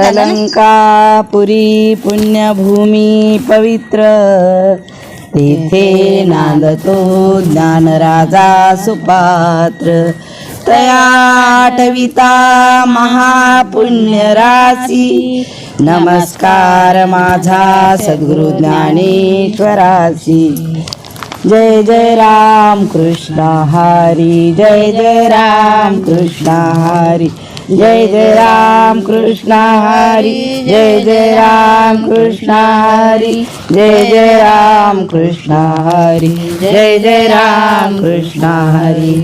अलंकापुरी पुण्यभूमी पवित्र. तेथे नांदतो ज्ञानराजा सुपात्र. तयाटविता महापुण्यराशी. नमस्कार माझा सद्गुरु ज्ञानेश्वरासी जय जय राम कृष्ण हरी जय जय राम कृष्ण हरी. जय जय राम कृष्ण हरी जय जय राम कृष्ण हरी जय जय राम कृष्ण हरी जय जय राम कृष्ण हरी।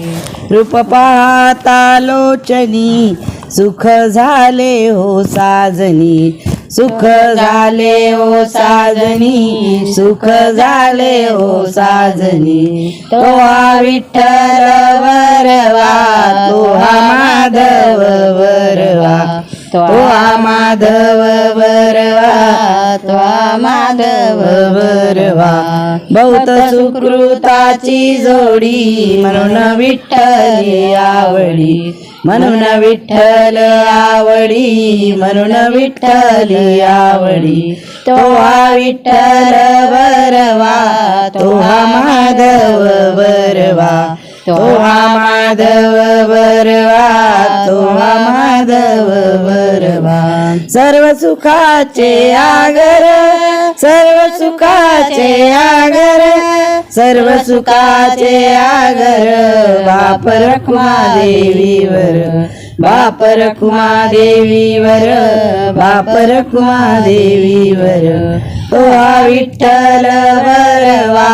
रूप पाहता लोचनी सुख झाले हो साजनी सुख झाले ओ साजनी सुख झाले ओ साजनी. तो हा विठ्ठल वरवा तो हा माधव वरवा तो माधव वरवा त्वा माधव वरवा बहुत सुकृताची जोडी म्हणून विठ्ठल आवडी. म्हणून विठ्ठल आवडी म्हणून विठ्ठल आवडी. तो हा विठ्ठल बरवा तो हा माधव बरवा तो माधव बरवा तो माधव बरवा सर्व सुखाचे आगर सर्व सुखाचे आगर सर्व सुखाचे आगर बाप रखमा देवीवर बाप रखमा देवीवर बाप रखमा देवीवर तुहा विठ्ठल बरवा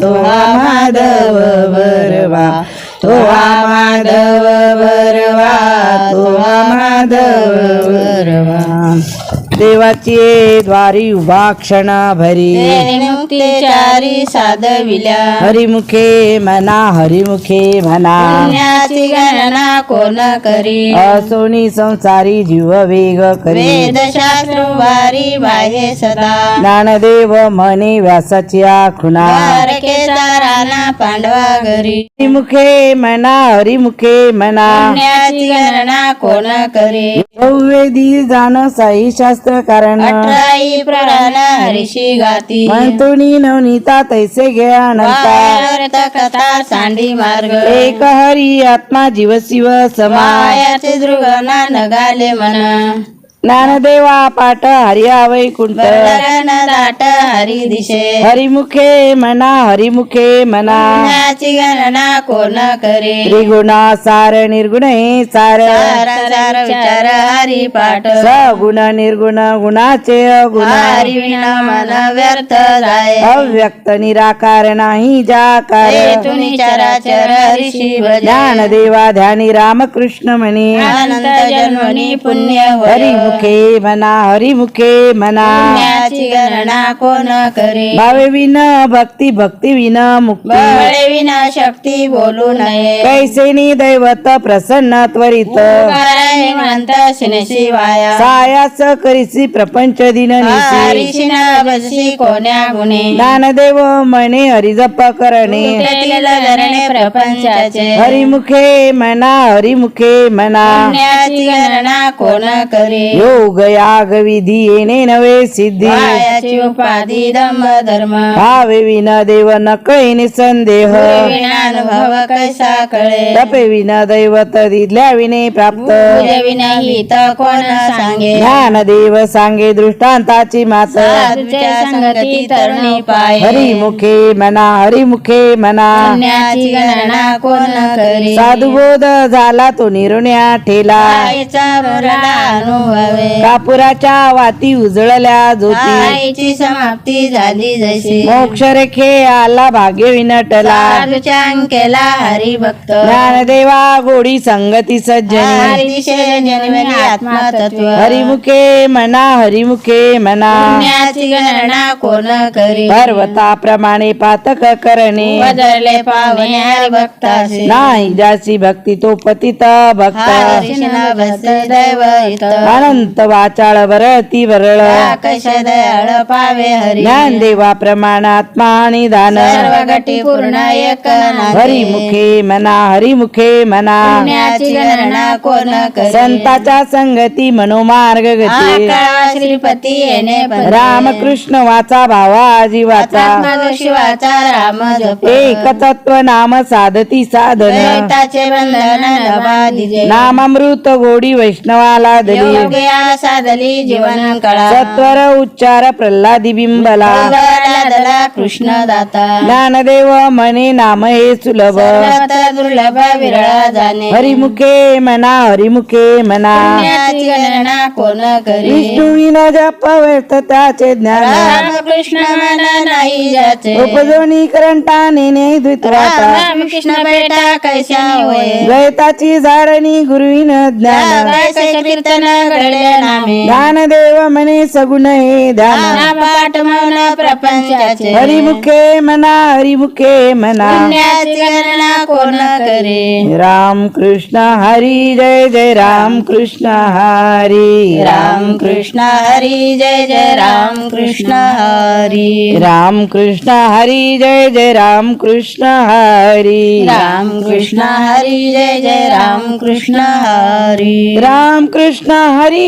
तुहा माधव बरवा तुहा माधव बरवा तुहा माधव बरवा देवाची द्वारी उभा क्षणा भरी मुक्तीचारी साधविल्या. हरिमुखे म्हणा हरिमुखे म्हणा पुण्याची गणना कोण करी? असोनी संसारी जीव वेग करी. वेदशास्त्र वारी बाहे सदा. ज्ञानदेव म्हणे व्यासाची खुणा राणा पांडवा घरी. हरिमुखे म्हणा हरिमुखे म्हणा पुण्याची गणना कोण करी? वेदी जाण साई शास्त्र कारण अठराई पुराण हरिशी गाती. म्हणतोनी नवनीता तैसे घे अनंता. कथा सांडी मार्ग. एक हरी आत्मा जीव शिव समा. मायाचे दृगना नगाले म्हणा ज्ञानदेवा पाठ हरिया वैकुंठ। दाट हरी दिशे हरिमुखे म्हणा हरिमुखे म्हणा पुण्याची गणना कोण करे? त्रिगुणा सार निर्गुण हे सार। सारा विचार हरी पाठ। सगुण निर्गुण गुणाचे अगुण। हरी विना मन व्यर्थ जाय। अव्यक्त निराकार नाही जाकार। तुनी चराचर हरिशी ज्ञानदेवा ध्यानी रामकृष्ण म्हणे। अनंत जन्मनी पुण्य होय। हरिमुखे म्हणा हरिमुखे म्हणा पुण्याची गणना कोण करे? भावे विन भक्ती भक्ती विन मुक्ती. बळे विना शक्ती बोलू नये. कैसेनी दैवत प्रसन्न त्वरित. कराय म्हणत शिवाया. सायास करीसी प्रपंच दिन निसी. कोण्या गुणे? म्हणे हरिजप करणे. धरणे प्रपंचाचे? हरिमुखे म्हणा हरिमुखे म्हणा पुण्याची गणना कोण करे? योग याग विधी येणे नवे सिद्धी। मायाची उपाधी दम धर्म भावे विन देव न कैने संदेह विना अनुभव कैसा कळे तपे विन दैवत दिल्या विने प्राप्त। विना हित कोण सांगे। ज्ञानदेव सांगे दृष्टांताची मात। साधूच्या संगती तरुणी पाय। हरिमुखे म्हणा हरिमुखे म्हणा पुण्याची गणना कोण करी। साधुबोध झाला तो निरुण्या ठेला। आईचा अनुभवे कापुराच्या वाती उजळल्या ज्योती. आईची समाप्ती झाली जशी. मोक्ष रेखे आला भाग्य विनटला. साधूच्या अंकेला हरिभक्त ज्ञानदेवा गोडी संगती सज्जनी. हरिदिशे जन्मली आत्मतत्व. हरिमुखे म्हणा हरिमुखे पुण्याची गणना कोण करी? पर्वताप्रमाणे पातक करणे. बदलले पावणे हरिभक्ताशी नाही जासी भक्ती तो पतित भक्त. भक्त दैव हित. आनंद संत वाचाळ वरती वरळ कश दयाळ पावे हरी ज्ञानदेवा प्रमाणात्मा आणि दान सर्व गटी पूर्ण एक नामे. हरिमुखे मना हरिमुखे मना पुण्याची गणना कोण करी संताच्या संगती मनोमार्ग गती आकाळा श्रीपती येणे पदे. रामकृष्ण वाचा भावा जीवाचा आत्मा शिवाचा राम जप एक तत्व नाम साधती साधन द्वैताचे बंधन दिजे नामामृत गोडी वैष्णवाला दली योग्या साधली जीवन कळा. सत्वर उच्चार प्रल्हादी बिंबला. दला कृष्ण दाता. ज्ञानदेव म्हणे नाम हे सुलभ. दुर्लभ विरळा जाणे. हरिमुखे मना हरिमुखे मना. गणना कोण करी? विष्णुविन जप व्यक्त त्याचे ज्ञान. रामकृष्ण मना नाही जाचे उपजोनी करंटाने ने द्वितराता. रामकृष्ण बेटा कैसा होय? द्वैताची झाडणी गुरुविन ज्ञान. कीर्तन घडले नामे ज्ञानदेव म्हणे सगुण हे ध्यान पाठ मौन प्रपंचाचे। हरिमुखे मना हरिमुखे मना। पुण्याची गणना कोण करे? राम कृष्ण हरी जय जय राम कृष्ण हरी। राम कृष्ण हरी जय जय राम कृष्ण हरी। राम कृष्ण हरी जय जय राम कृष्ण हरी। राम कृष्ण हरी जय जय राम कृष्ण हरी। राम कृष्ण हरी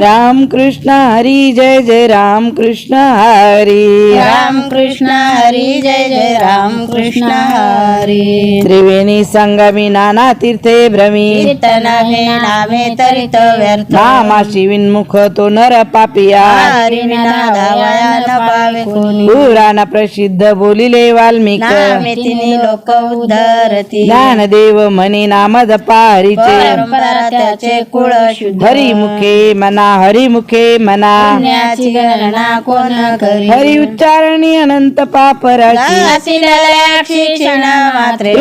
राम कृष्ण हरी जय जय राम कृष्ण हरी। राम कृष्ण हरी जय जय राम कृष्ण हरी। त्रिवेणी संगमी नाना तीर्थे भ्रमी हे नामे तरित व्यर्थ। नामाशी विन्मुख तो नर पापिया। पुराण प्रसिद्ध बोलिले वाल्मिक। लोक उद्धरती। ज्ञानदेव म्हणे नाम जपा हरीचे परंपरा त्याचे कुळ शुद्ध। हरिमुखे मना हरिमुखे मना. पुण्याची गणना कोण करी? हरी उच्चारणी अनंत पाप राशी असिलेल्या शिक्षण मात्रे.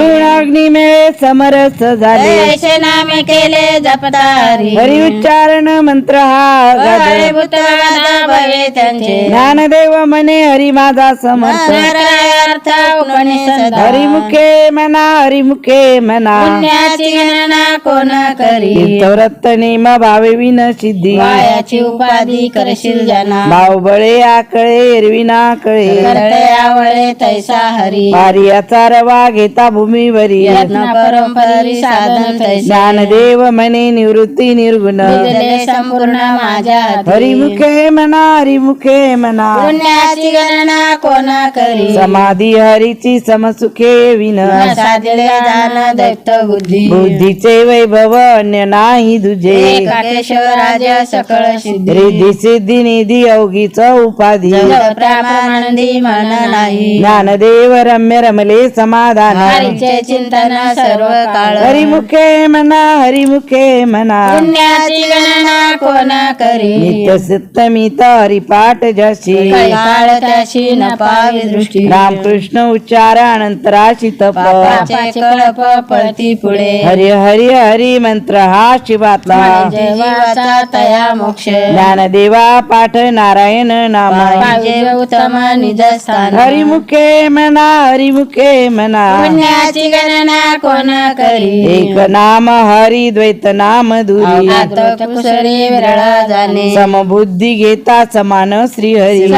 समरस झाले नामे केले जपतारी हरी उच्चारण मंत्र हा गाजला. भूतवादा भवे त्यांचे. ज्ञानदेव म्हणे हरी माझा समर्थ. अर्थ हरिमुखे मना हरिमुखे मना. पुण्याची गणना कोण करी? तीर्थव्रत नेम भावे विन सिद्धी. वायाची उपाधी करशील जना भाव बळे आकळे एरविना कळे करते आवळे तैसा हरी. पारियाचा रवा घेता भूमीवरी. परंपरी साधन तैसा. ज्ञानदेव म्हणे निवृत्ती निर्गुण. संपूर्ण माझ्या हाती. हरिमुखे मना हरिमुखे मना पुण्याची गणना कोण करी? समाधी हरीची समसुखे विन साधिले दान दैत्य बुद्धी. बुद्धीचे वैभव अन्य नाही दुजे. एकाकेश्वराज सकळ सिद्धी रिद्धी सिद्धी निधी अवघीच उपाधी प्रमानंदी मन नाही. ज्ञानदेव रम्य रमले समाधान. हरीचे चिंतन सर्व काळ. हरिमुखे मना हरिमुखे मना. पुण्याची गणना कोण करी? नित्य सप्तमीत हरिपाठ जशी. काळ त्याशी न पावी दृष्टी रामकृष्ण उच्चार अनंतराशी तप. कळप पळती पुढे. हरी हरी हरी मंत्र हा शिवातला. जीवाचा तया मोक्ष. ज्ञानदेवा पाठ नारायण नाम उत्तम निजस्थान. हरिमुखे मना हरिमुखे मना. पुण्याची गणना कोण करी? एक नाम हरी द्वैत नाम दुरी. कुसळी विरळा जाणे. समबुद्धी घेता समान श्री हरी.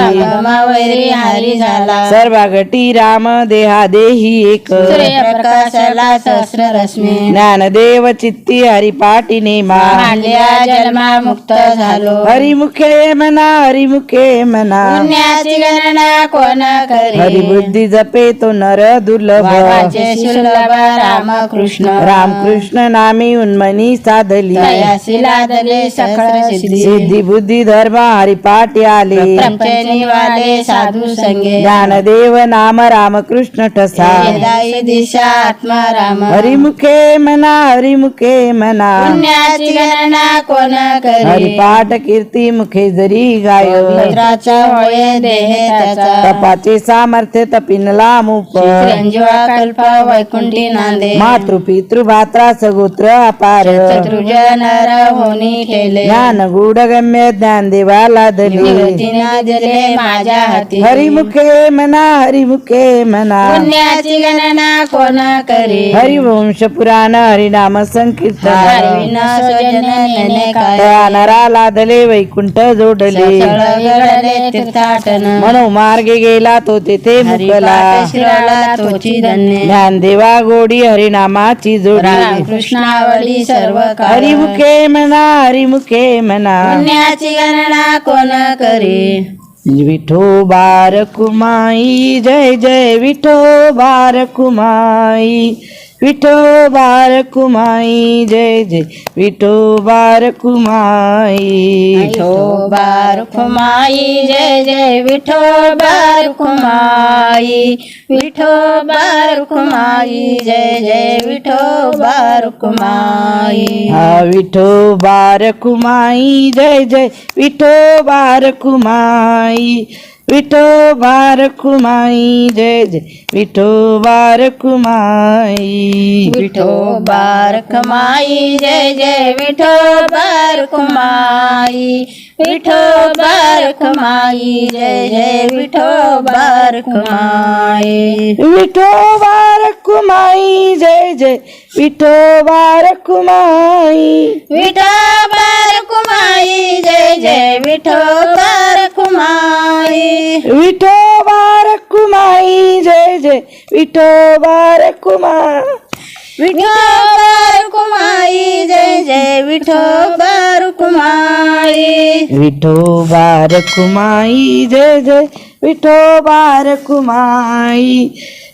वैरी हरी झाला. सर्व घटी राम देहा देही एक. सूर्यप्रकाशाला सहस्र रश्मी. ज्ञानदेव चित्ती हरिपाठी नेमा. जन्मा मुक्त झालो हरिमुखे मना हरिमुखे मना. पुण्याची गणना कोण करी हरिबुद्धी जपे तो नर दुर्लभ. वाचे शुल्लभ रामकृष्ण. रामकृष्ण नामी उन्मनी साधली. तयासी लादले सकळ सिद्धी. सिद्धी बुद्धी धर्म हरिपाठी आले. वाले साधू संगे. ज्ञानदेव नाम रामकृष्ण ठसा. वेदाई दिशा आत्मा राम. हरिमुखे मना हरिमुखे मना. पुण्याची गणना कोण करी हरिपाठ कीर्ती मुखे जरी गाय। पवित्राचा होय देह त्याचा। तपाचे सामर्थ्य तपिनला मूप कल्पा वैकुंठी नांदे। मातृ पितृ भात्रा सगोत्र अपार होनी केले ज्ञान गुढ गम्य ज्ञान देवाला दिले माझ्या हाती। हरिमुखे मना हरिमुखे मना। पुण्याची गणना कोण करी? हरिवंश पुराण हरिनाम संकीर्तन। हरविना स्वजन काय? त्या नराला दले वैकुंठ जोडले. तीर्थाटन. म्हणून मार्गे गेला तो तेथे मुकला. तोची धन्य. ज्ञानदेवा गोडी हरिनामाची जोडी. रामकृष्णावली सर्व हरिमुखे मना हरिमुखे पुण्याची गणना कोण करी? विठो बार कुमाई जय जय विठो बार कुमाई. विठो बार कुमाई जय जय. विठो बार कुमाई. विठो बार खुमाई जय जय. विठो बार खुमाई विठो बार खुमाई जय जय. विठो बार खुमाई हा विठो बार कुमाई जय जय. विठो बार कुमाई. विठो बारकुमाई जय जय. विठो बारकुमाई विठो बारकुमाई जय जय. विठो बारकुमाई વિઠો બારક માઈ જય જય વિઠો બારક માઈ વિઠો બારક માઈ જય જય વિઠો બારક માઈ વિઠો બારક માઈ જય જય વિઠો બારક માઈ વિઠો બારક જય જય વિઠો બારક विठो बार कुमाई जय जय विठो विठोबर कुमाई विठोबार कुमाई जय जय विठोबार कुमाई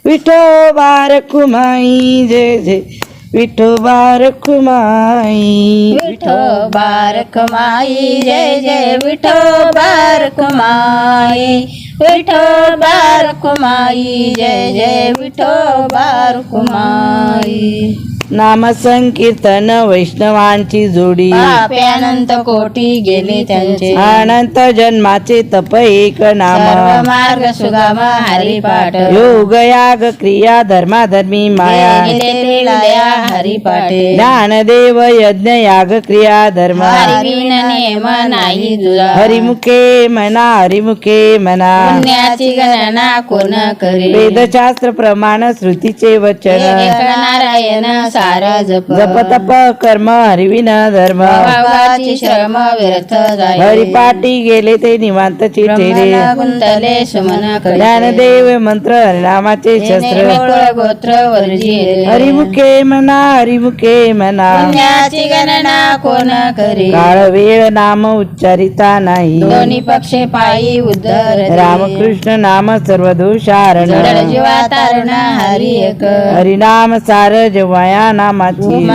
विठोबार कुमाई जय जय विठो बारख माई विठो बारख माई जय जय विठो बारख माई विठो बारख माई जय जय विठो बारख माई नाम संकीर्तन वैष्णवांची जोडी. पाप्यानंत कोटी गेले त्यांचे. अनंत जन्माचे तप एक नाम. सर्व मार्ग सुगम हरिपाठ. योग याग क्रिया धर्माधर्मी माया. गेले लाया हरिपाठे. ज्ञानदेव यज्ञ याग क्रिया धर्म. नेम नाही हरिमुखे मना हरिमुखे मना. पुण्याची गणना कोण करी? वेदशास्त्र प्रमाण श्रुतीचे वचन. एक नारायण सारा जप. जप तप कर्म हरिविन धर्म. भावाची श्रम व्यर्थ जाई. हरिपाठी गेले ते निवांत चिठेरे गुंतले सुमन करी ज्ञानदेव मंत्र हरिनामाचे शस्त्र. गोत्र वर्जी हरिमुखे मना हरिमुखे मना. पुण्याची गणना कोण करी? काळ वेळ नाम उच्चारिता नाही. दोन्ही पक्षे पायी उद्धर रामकृष्ण नाम सर्वदोषारण. जीवा तारण हरी एक. हरिनाम सार जवया नामाची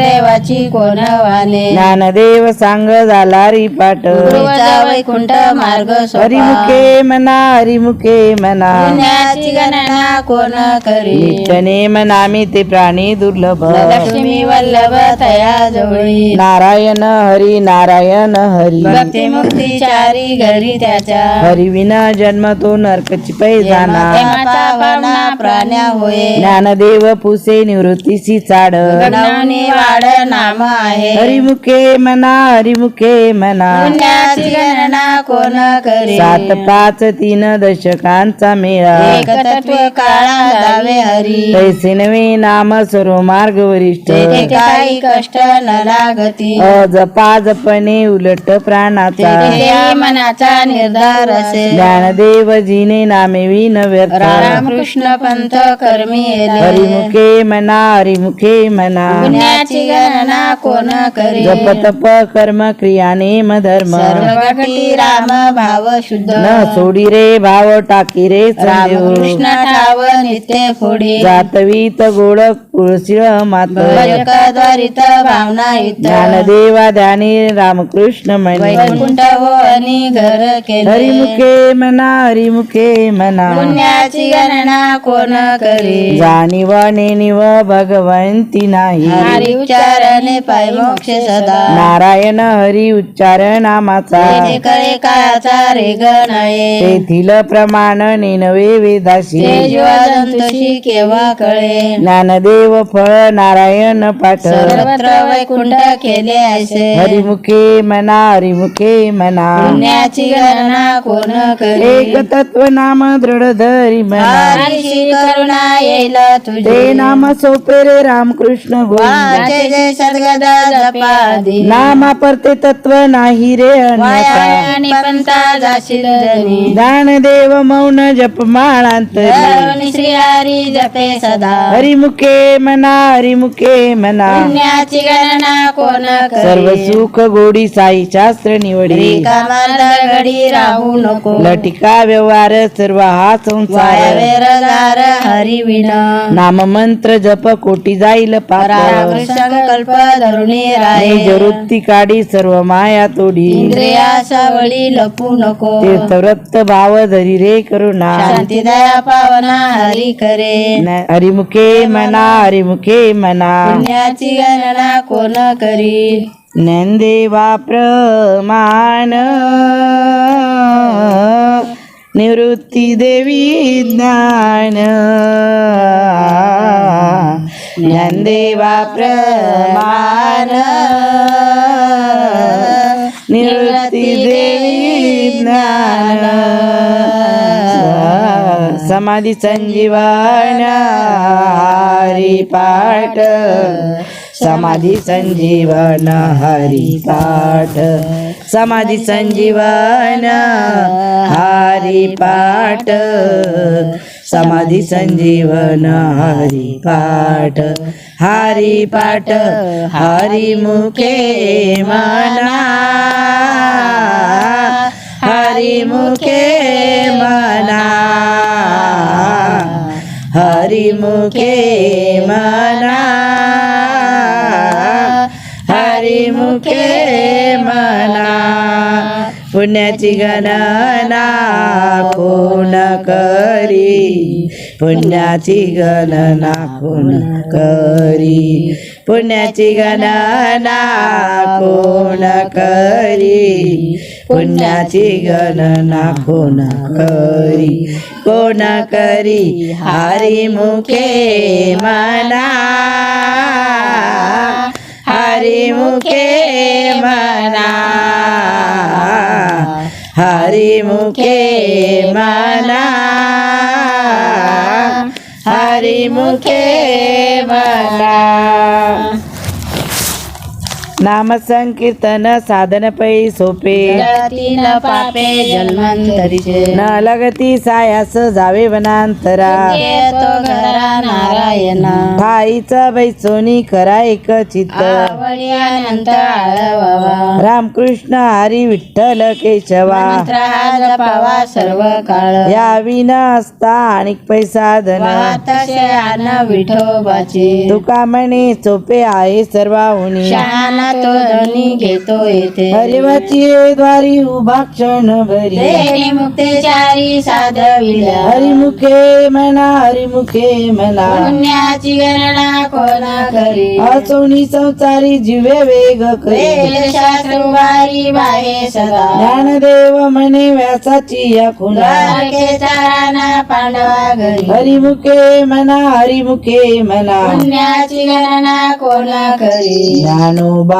देवाची कोण वाने ज्ञानदेव सांग झाला पाठ गुरुचा वैकुंठ मार्ग सोपा. हरिमुखे मना हरिमुखे मना. पुण्याची गणना कोण करी? नित्यनेम नामी ते प्राणी दुर्लभ. लक्ष्मी वल्लभ तया जवळी नारायण हरी नारायण हरी. भक्ती मुक्ती चारी घरी त्याच्या. हरिविना जन्म तो नरकची पै जाणार प्रेमाचा भावना प्राण्या होय. ज्ञानदेव पुसे निवृत्तीसी चाड गणावणी वाढ नाम आहे. हरिमुखे मना हरिमुखे मना. पुण्याची गणना कोण करी सात पाच तीन दशकांचा मेळा. तत्व काळा दावे हरी. पैसे नवे नाम सर्व मार्ग वरिष्ठ. तेथे काही कष्ट न लागती. अजपा जपणे उलट प्राणाचा. तेथे मनाचा निर्धार असे. ज्ञानदेव जीने नामे विन व्यर्थ. रामकृष्ण पंथ कर्मी हरिमुखे मना हरिमुखे मना पुण्याची गणना कोण करी जप तप कर्म क्रिया नेम धर्म. सर्वगती राम भाव शुद्ध. न सोडी रे भाव टाकी रे ठाव नित्य फोडी. जातवीत गोड मात. भजकद्वारित भावनायुत ज्ञानदेवा ध्यानी रामकृष्ण म्हणे. वैकुंठ हो आणि घर केले. हरिमुखे म्हणा हरिमुखे म्हणा पुण्याची गणना कोण करी जाणीव नेणीव भगवंती नाही. हरी उच्चारणे पाय मोक्ष सदा. नारायण हरी उच्चार नामाचा. ते कळे काळाचा रे गण आहे तेथील प्रमाण नेनवे वेदाशी ते केव्हा कळे? ज्ञानदेव फळ नारायण पाठ. सर्वत्र वैकुंठ केले असे. हरिमुखे म्हणा हरिमुखे म्हणा पुण्याची गणना कोण करी? एक तत्व नाम दृढ धरी हरीशी करुणा येईल ते तुझे नाम सोपे रे रामकृष्ण गोविंद जय जय सद्गदा जपादी. नामा परते तत्व नाही रे अन्यथा. आणि पंता जाशील जनी. ज्ञानदेव मौन जप माळांतरी. धरुणी श्री हरी जपे सदा. हरिमुखे म्हणा हरिमुखे पुण्याची गणना कोण सर्व करी सुख गोडी साई शास्त्र निवडी. कामाला घडी राहू नको. लटिका व्यवहार सर्व हा संसार. वायवेर गार हरी विण नाम मंत्र जप कोटी जाईल पाप. संकल्प धरुणी राहे वृत्ती काढी सर्व माया तोडी. इंद्रिया सावळी लपू नको. तीर्थव्रत भाव धरी रे करुणा. शांती दया पावना हरी करे. हरिमुखे म्हणा हरिमुखे म्हणा पुण्याची गणना कोण करी? ज्ञानदेवा प्रमाण. निवृत्ती देवी ज्ञान. ज्ञानदेवाप्रमाण निवृत्ती देवी ज्ञान. समाधी संजीवन. हरिपाठ समाधी संजीवन. हरिपाठ समाधी संजीवन. हरिपाठ समाधी संजीवन हरी पाठ। हरी पाठ हरी मुखे मना। हरी मुखे मना। हरी मुखे मना। पुण्याची गणना कोण करी? पुण्याची गणना कोण करी? पुण्याची गणना कोण करी? पुण्याची गणना कोण करी? कोण करी? हरी मुखे मना। हरी मुखे मना। हरिमुखे मना। हरिमुखे मना। नाम संकीर्तन साधन पै सोपे तीन पापे जन्मांतरीचे न लगती सायास जावे वनांतरा नारायण। ठाईचा बैसोनी करा एक चित्त। रामकृष्ण हरी विठ्ठल केशवा। सर्व काळ या विन असता आणि पैसा धन विठोबाचे। तुका म्हणे सोपे आहे सर्वाहुनी। तो धनी घेतो येथे हरिवाची द्वारी उभा क्षण भरी देणी मुक्तेचारी साधविल्या हरिमुखे म्हणा हरिमुखे म्हणा. पुण्याची गणना कोण करी? असोनी संसारी जीवे वेग करे. शास्त्र वारी बाहे सदा. ज्ञानदेव म्हणे व्यासाची या खुणा. पांडवा घरी. हरिमुखे म्हणा हरिमुखे म्हणा. पुण्याची गणना कोण करी? ज्ञानोबा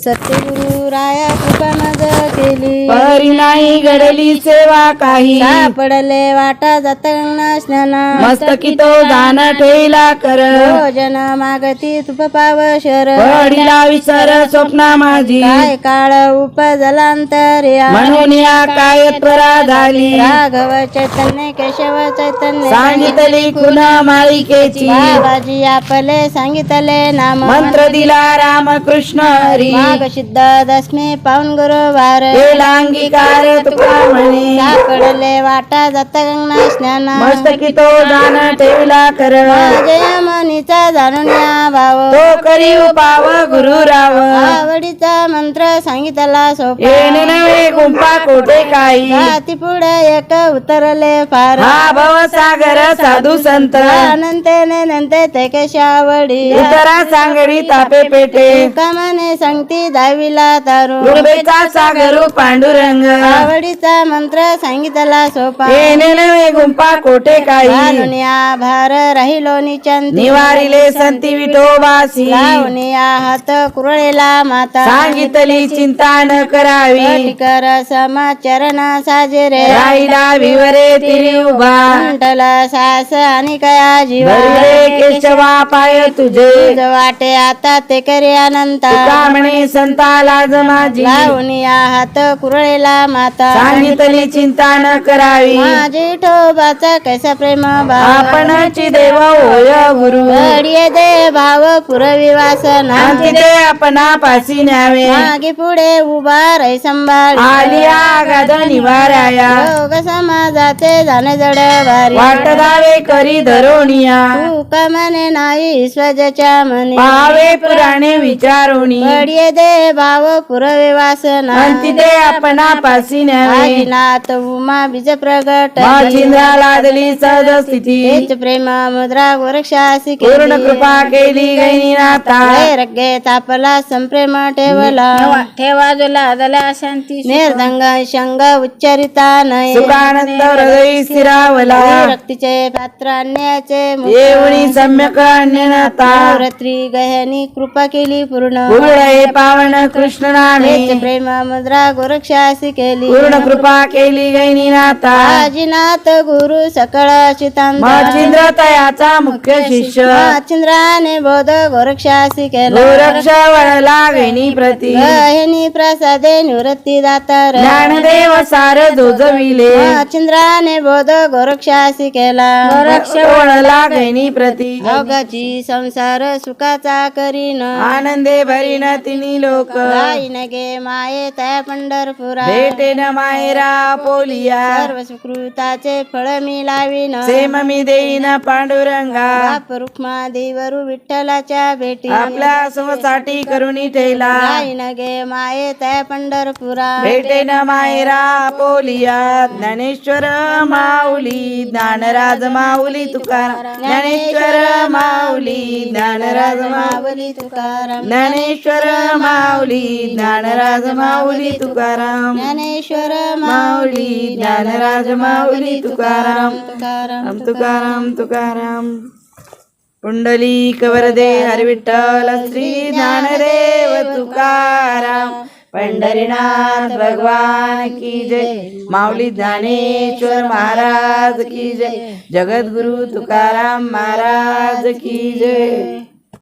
सत्यगुरु राया कृपा मज केली. परी नाही घडली सेवा काही. सापडले वाटा जात गंगा स्नान. मस्तकी तो दान ठेला कर. भोजन मागती तुप पाव शर. पडीला विसर स्वप्ना माझी. काय काळ उपजलांतर्या. म्हणून या काय त्वरा झाली राघव चैतन्य केशव चैतन्य. सांगितली कुणा मालिकेची. बाबाजी आपले सांगितले नाम. मंत्र दिला रामकृष्ण हरी. दशमी गुरुवार. तुका म्हणे वाटा जात स्नान. मस्तकी तो दान ठेवला कर जय मनीचा जाणून या भाव तो करी पाव आवडीचा मंत्र सांगितला सोपा. येणे गुंपा कोठे काही. जाती पुढे एक उतरले फार. हा भव सागर साधू संत. अनंतेने नंते ते कशावडी उतरा सांगडी तापे पेटे. कामाने सांगती दहावीला तारू गुडबेचा सागर पांडुरंग. आवडीचा मंत्र सांगितला सोपा. नव्हे गुंपा कोठे काही? या भार राहिलो निचंती. निवारिले संती विठोबासी. लावून या हात कुरळेला माता. सांगितली चिंता न करावी. कर समाचरण साजरे. राहिला विवरे तिरी उभा. मंडला सास आणि कया जीवा. केशवा पाय तुझे. वाटे आता ते करे अनंता. तुका म्हणे संताला माझी. लावून या हात कुरळेला माता. सांगितली चिंता न करावी. माझी ठोबाचा कैसा प्रेम आपणची देव होय गुरु. घडिये दे भाव पुरवी वासना ते आपणा पाशी न्यावे. मागे पुढे उभा रै संभाळ. आली आगाध निवाराया. योग समाजाचे जाणे जड भारी वाट दावे करी धरोनिया. तू कमने नाही स्वजाच्या मनी पावे पुराणे विचारोणी घडिये दे भाव पुरवे वासना. आणि ते आपणा न्यावे उमा बीज प्रगट लादली स्थिती. हेच प्रेम मुद्रा गोरक्षासी पूर्ण कृपा केली गैनीनाथा रगे तापला संप्रेम ठेवला. ठेवा जला दला शांती निर्दंग शंग उच्चारिता नाही सुखानंद हृदय स्थिरावला. रक्तीचे पात्र अन्याचे येऊनी सम्यक अन्यनाथा रात्री गह्यानी कृपा केली पूर्ण. पूर्ण पावन कृष्ण नामे प्रेम मुद्रा गोरक्षासी केली. पूर्ण कृपा केली गैनीनाथा आजीनाथ गुरु सकळ मचिंद्र तयाचा मुख्य शिष्य. चंद्राने बोध गोरक्षासी केला. गोरक्ष वळला गैनी प्रती. गहिनी प्रसादे निवृत्ती दातार. ज्ञानदेव सार जोजविले. चंद्राने बोध गोरक्षासी केला. गोरक्ष वळला गैनी प्रती. अवघाची संसार सुखाचा करीन. आनंदे भरीन तिनी लोक. जाईन गे माये त्या पंढरपुरा भेटे न मायरा पोलिया. सर्व सुकृताचे फळ मी लावीन. सेम मी देईन पांडुरंगा. बाप रुक्मा देवरु विठ्ठलाच्या भेटी. आपल्या सोसाठी करुणी ठेला. जाईन गे माये त्या पंढरपुरा भेटे न मायरा पोलिया. ज्ञानेश्वर माऊली ज्ञानराज माऊली तुकाराम. ज्ञानेश्वर माऊली ज्ञानराज माऊली तुकाराम. ज्ञानेश्वर माऊली ज्ञानराज माऊली तुकाराम. ज्ञानेश्वर माऊली ज्ञानराज माऊली तुकाराम. तुकाराम राम तुकाराम. तुकाराम पुंडलिक वरदे हरिविठ्ठल श्री ज्ञानदेव तुकाराम. पंढरीनाथ भगवान की जय. माऊली ज्ञानेश्वर महाराज की जय. जगद्गुरु तुकाराम महाराज की जय.